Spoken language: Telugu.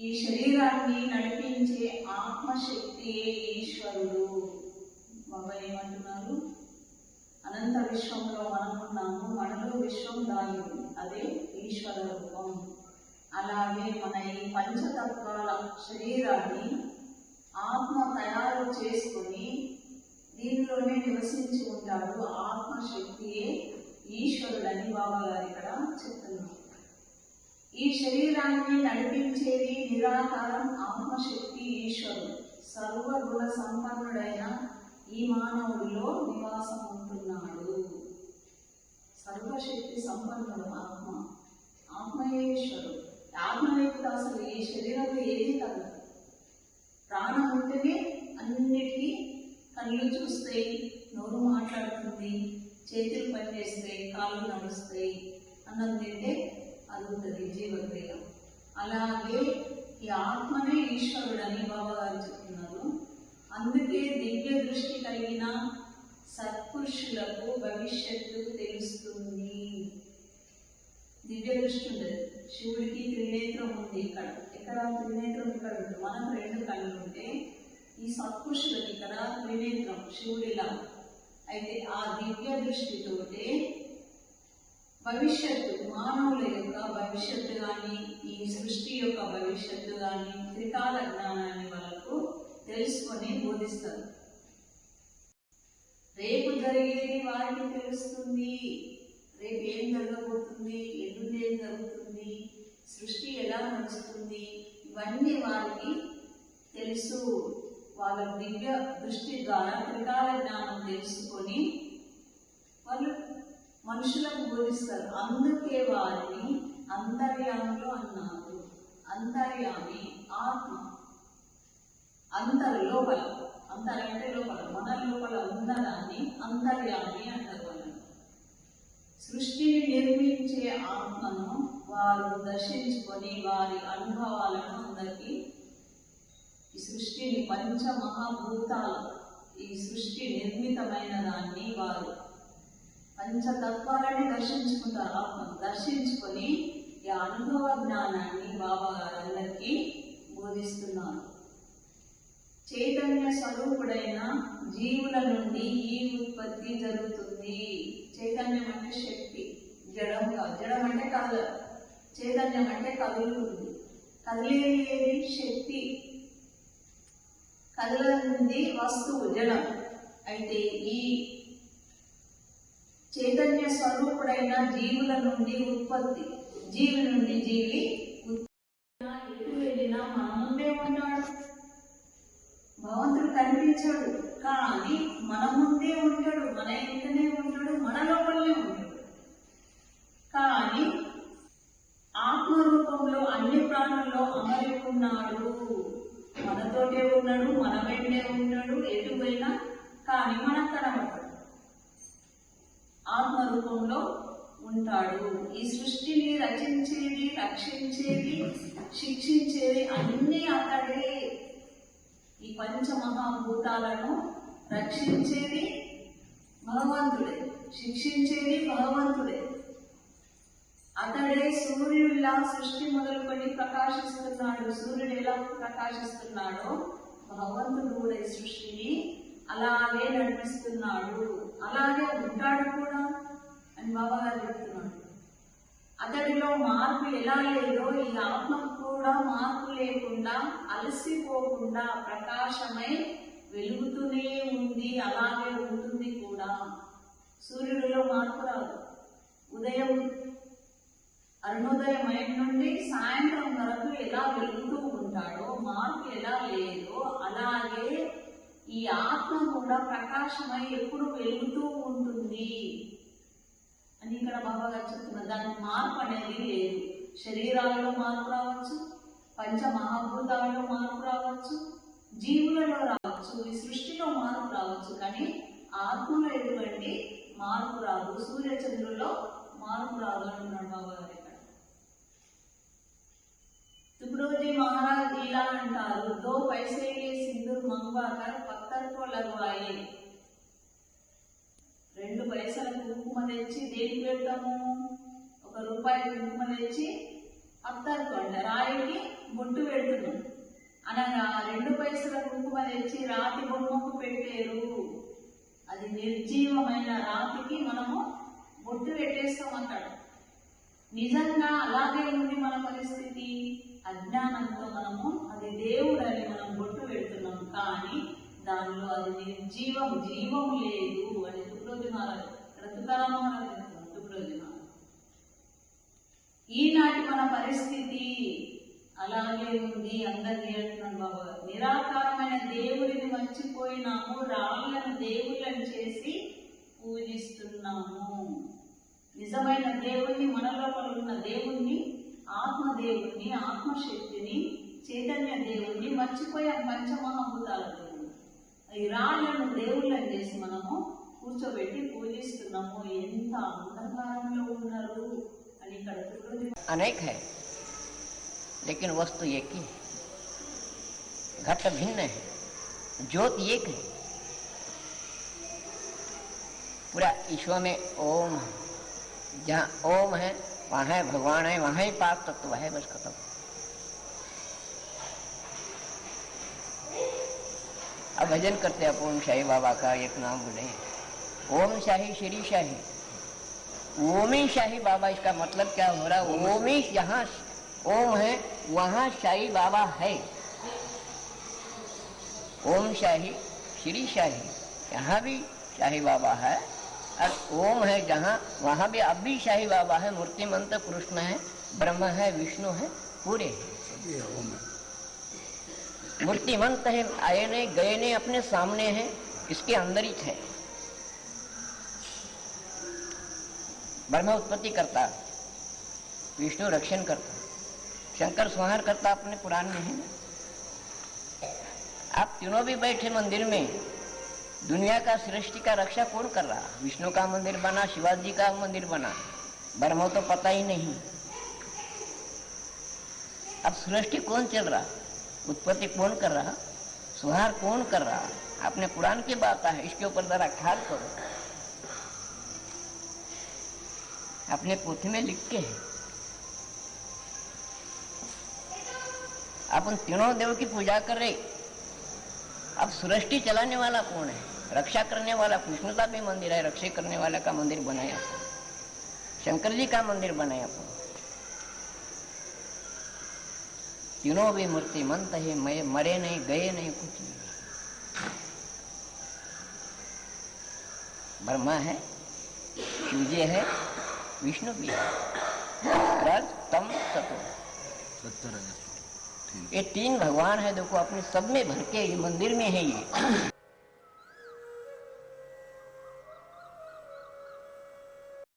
ఈ శరీరాన్ని నడిపించే ఆత్మశక్తియే ఈశ్వరుడు. బాబా ఏమంటున్నారు అనంత విశ్వంలో మనం ఉన్నాము మనలో విశ్వం దాగి అదే ఈశ్వర రూపం. అలాగే మన ఈ పంచతత్వాల శరీరాన్ని ఆత్మ తయారు చేసుకొని దీనిలోనే నివసించి ఉంటాడు ఆత్మశక్తియే ఈశ్వరుడని బాబా గారు ఇక్కడ చెప్తున్నారు ఈ శరీరాన్ని నడిపించేది నిరాకారం ఆత్మశక్తి ఈశ్వరుడు. సర్వగుణ సంపన్నుడైన ఈ మానవుడిలో నివాసం ఉంటున్నాడు. సర్వశక్తి సంపన్నుడు ఆత్మ. ఆత్మయేశ్వరుడు ఆత్మ లేకపోతే అసలు ఈ శరీరంలో ఏది కాదు. ప్రాణం ఉంటేనే అన్నిటికీ కళ్ళు చూస్తాయి నోరు మాట్లాడుతుంది చేతులు పనిచేస్తాయి కాళ్ళు నడుస్తాయి అన్నం తింటే ఉంటుంది జీవక్రియ అలాగే ఈ ఆత్మనే ఈశ్వరుడని బాబా గారు చెప్తున్నారు. అందుకే దివ్య దృష్టి కలిగిన సత్పురుషులకు భవిష్యత్తు తెలుస్తుంది. దివ్య దృష్టి ఉండదు. శివుడికి త్రినేత్రం ఉంది ఇక్కడ. ఇక్కడ త్రినేత్రం ఇక్కడ ఉంది మనకు రెండు కళ్ళు ఉంటే ఈ సత్పురుషులకి ఇక్కడ త్రినేత్రం శివుడిలా. అయితే ఆ దివ్య దృష్టితోటే భవిష్యత్తు మానవుల యొక్క భవిష్యత్తు కానీ ఈ సృష్టి యొక్క భవిష్యత్తు కానీ త్రికాల జ్ఞానాన్ని వాళ్ళకు తెలుసుకొని బోధిస్తారు. రేపు జరిగేది వారికి తెలుస్తుంది. రేపు ఏం జరగబోతుంది ఎల్లుండి ఏం జరుగుతుంది సృష్టి ఎలా నడుస్తుంది ఇవన్నీ వారికి తెలుసు. వాళ్ళ దివ్య దృష్టి ద్వారా త్రికాల జ్ఞానం తెలుసుకొని వాళ్ళు మనుషులకు బోధిస్తారు. అందుకే వారిని అంతర్యాములు అన్నారు. అంతర్యామి ఆత్మ. అంతర్ లోపల అంతర్ అంటే లోపల. మన లోపల ఉన్నదాన్ని అంతర్యామి అంటారు సృష్టిని నిర్మించే ఆత్మను వారు దర్శించుకొని వారి అనుభవాలను అందరికీ ఈ సృష్టిని పంచ మహాభూతాలు ఈ సృష్టి నిర్మితమైన దాన్ని వారు పంచతత్వాలని దర్శించుకుంటారు. ఆత్మ దర్శించుకొని ఈ అనుభవ జ్ఞానాన్ని బాబా గారందరికీ బోధిస్తున్నారు చైతన్య స్వరూపుడైన జీవుల నుండి ఈ ఉత్పత్తి జరుగుతుంది. చైతన్యం అంటే శక్తి జడం కాదు. జడం అంటే కదల చైతన్యం అంటే కదులుతుంది. కదిలేది శక్తి. శక్తి నుండి వస్తువు జడం. అయితే ఈ చైతన్య స్వరూపుడైన జీవుల నుండి ఉత్పత్తి జీవి నుండి జీవి ఎటు వెళ్ళినా మన ముందే ఉన్నాడు. భగవంతుడు కనిపించాడు కానీ మన ముందే ఉంటాడు మన ఇంటనే ఉంటాడు మన లోపలనే ఉంటాడు. కానీ ఆత్మ రూపంలో అన్ని ప్రాణుల్లో అమరి ఉన్నాడు మనతోటే ఉన్నాడు మన వెంటే ఉన్నాడు ఎటుపోయినా కానీ మనకు కనబడతాడు. ఆత్మ రూపంలో ఉంటాడు. ఈ సృష్టిని రచించేది రక్షించేది శిక్షించేది అన్నీ అతడే. ఈ పంచమహాభూతాలను రక్షించేది భగవంతుడే శిక్షించేది భగవంతుడే. అతడే సూర్యుడిలా సృష్టి మొదలుకొని ప్రకాశిస్తున్నాడు. సూర్యుడు ఎలా ప్రకాశిస్తున్నాడో భగవంతుడు కూడా ఈ సృష్టిని అలాగే నడిపిస్తున్నాడు. అలాగే ఉంటాడు కూడా అని బాబా గారు చెప్తున్నాడు అతడిలో మార్పు ఎలా లేదో ఈ ఆత్మ కూడా మార్పు లేకుండా అలసిపోకుండా ప్రకాశమై వెలుగుతూనే ఉంది అలాగే ఉంటుంది కూడా. సూర్యుడిలో మార్పు రాదు. ఉదయం అరుణోదయం అయిన నుండి సాయంత్రం వరకు ఎలా వెలుగుతూ ఉంటాడో మార్పు ఎలా లేదో ఈ ఆత్మ కూడా ప్రకాశమై ఎప్పుడు వెలుగుతూ ఉంటుంది అని ఇక్కడ బాబా గారు చెప్తున్నారు దానికి మార్పు అనేది లేదు. శరీరాలలో మార్పు రావచ్చు పంచ మహాభూతాలలో మార్పు రావచ్చు జీవులలో రావచ్చు ఈ సృష్టిలో మార్పు రావచ్చు కానీ ఆత్మలో ఎటువంటి మార్పు రాదు. సూర్యచంద్రుల్లో మార్పు రాదు అంటున్నాడు బాబా గారు तुकडोजी महाराज ఇలా అంటారు దో पैसे के सिंदूर मंगवाकर पत्थर को लगवाए రెండు పైసల కుంకుమ తెచ్చి దేనికి పెడతాము ఒక రూపాయి కుంకుమ తెచ్చి అత్తరు కొండ రాయికి బొట్టు పెడుతున్నాం అనగా రెండు పైసల కుంకుమ తెచ్చి రాతి బొమ్మకు పెట్టారు అది నిర్జీవమైన రాతికి మనము బొట్టు పెట్టేస్తాం అంటాడు నిజంగా అలాగే ఉంది మన పరిస్థితి అజ్ఞానంతో మనము అది దేవుడని మనం బొట్టు పెడుతున్నాం. కానీ దానిలో అది నిర్జీవం జీవం లేదు అని దుప్రోజనాలు రతుకారామని దుప్రోజనాలు ఈనాటి మన పరిస్థితి అలాగే ఉంది అందరినీ అంటున్నాను బాబా. నిరాకారమైన దేవుడిని మర్చిపోయినాము రాళ్ళను దేవుళ్ళని చేసి పూజిస్తున్నాము. నిజమైన దేవుణ్ణి మన లోపల ఉన్న దేవుణ్ణి ఆత్మదేవుణ్ణి ఆత్మశక్తిని చైతన్య దేవుణ్ణి మర్చిపోయాం పంచమహాభూతాల దేవుడు ఈ రాళ్లను దేవుళ్ళని చేసి మనము కూర్చోబెట్టి పూజిస్తున్నాము ఎంత అంధకారంలో ఉన్నారు అని ఇక్కడ త్రికృతి अनेक है लेकिन वस्तु एक ही है घट भिन्न है ज्योत एक है पूरा ईश्वर में ओम है जहाँ ओम है वहाँ है, भगवान है, वहाँ ही पाक तत्व है, बस खत्म। अब भजन करते हैं, ओम शाही बाबा का एक नाम बोले। ओम शाही, श्री शाही। ओमी शाही बाबा, इसका मतलब क्या हो रहा है? ओमी जहाँ ओम है, वहाँ शाही बाबा है। ओम शाही, श्री शाही। यहाँ भी शाही बाबा है। ओम है जहाँ वहाँ भी अब भी शाही बाबा है मूर्तिमंत कृष्ण है ब्रह्म है विष्णु है पूरे हैं। मूर्तिमंत है आए ने गए ने अपने सामने है इसके अंदर ही है ब्रह्म उत्पत्ति करता विष्णु रक्षण करता शंकर संहार करता अपने पुराण में है। आप तीनों भी बैठे मंदिर में दुनिया का सृष्टि का रक्षा कौन कर रहा? विष्णु का मंदिर बना, शिवाजी का मंदिर बना। ब्रह्म तो पता ही नहीं। अब सृष्टि कौन चल रहा? उत्पत्ति कौन कर रहा? सुहार कौन कर रहा? आपने पुराण की बात है, इसके ऊपर जरा ख्याल करो। अपने पोथी में लिख के है। अपन तीनों देव की पूजा कर रहे। अब सृष्टि चलाने वाला कौन है? रक्षा करने वाला कृष्ण का भी मंदिर है रक्षा करने वाला का मंदिर बनाया शंकर जी का मंदिर बनाया तीनों भी मूर्तिमंत है मरे नहीं गए नहीं कुछ नहीं। ब्रह्मा है शिवजी है विष्णु भी है। रज तम सतो। ये तीन भगवान है देखो अपने सब में भर के ये मंदिर में है ये।